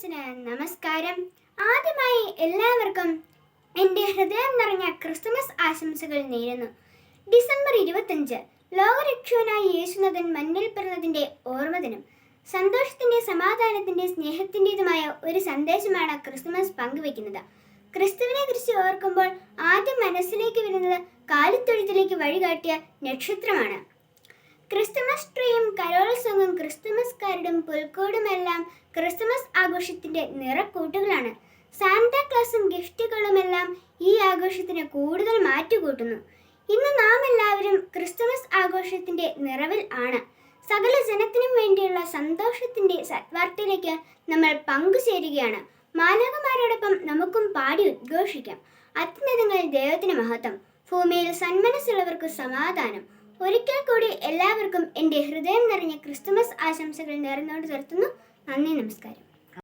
ക്രിസ്മസിന് നമസ്കാരം. ആദ്യമായി എല്ലാവർക്കും എന്റെ ഹൃദയം നിറഞ്ഞ ക്രിസ്മസ് ആശംസകൾ നേരുന്നു. ഡിസംബർ ഇരുപത്തഞ്ച് ലോകരക്ഷകനായ യേശുനാഥൻ മണ്ണിൽ പിറന്നതിന്റെ ഓർമ്മദിനം. സന്തോഷത്തിന്റെ സമാധാനത്തിന്റെ സ്നേഹത്തിന്റെതുമായ ഒരു സന്ദേശമാണ് ക്രിസ്മസ് പങ്കുവെക്കുന്നത് ക്രിസ്തുവിനെ കുറിച്ച് ഓർക്കുമ്പോൾ ആദ്യം മനസ്സിലേക്ക് വരുന്നത് കാലിത്തൊഴുത്തിലേക്ക് വഴികാട്ടിയ നക്ഷത്രമാണ്. ക്രിസ്തുമസ് ട്രീയും കരോൾ ക്രിസ്തുമസ് കരടും പുൽക്കൂടുമെല്ലാം ക്രിസ്തുമസ് ആഘോഷത്തിന്റെ നിറക്കൂട്ടുകളാണ്. സാന്താക്ലാസും ഗിഫ്റ്റുകളുമെല്ലാം ഈ ആഘോഷത്തിന് കൂടുതൽ മാറ്റുകൂട്ടുന്നു. ഇന്ന് നാം എല്ലാവരും ക്രിസ്തുമസ് ആഘോഷത്തിന്റെ നിറവിൽ ആണ്. സകല ജനത്തിനും വേണ്ടിയുള്ള സന്തോഷത്തിന്റെ സത്വാർത്തയിലേക്ക് നമ്മൾ പങ്കുചേരുകയാണ്. മാനവന്മാരോടൊപ്പം നമുക്കും പാടി ഉദ്ഘോഷിക്കാം. അത്യുന്നതങ്ങൾ ദൈവത്തിന് മഹത്വം. ഭൂമിയിൽ സന്മനസ്സുള്ളവർക്ക് സമാധാനം. ഒരിക്കൽ കൂടി എല്ലാവർക്കും എന്റെ ഹൃദയം നിറഞ്ഞ ക്രിസ്തുമസ് ആശംസകൾ നേർന്നുകൊണ്ട് നിർത്തുന്നു. നന്ദി നമസ്കാരം.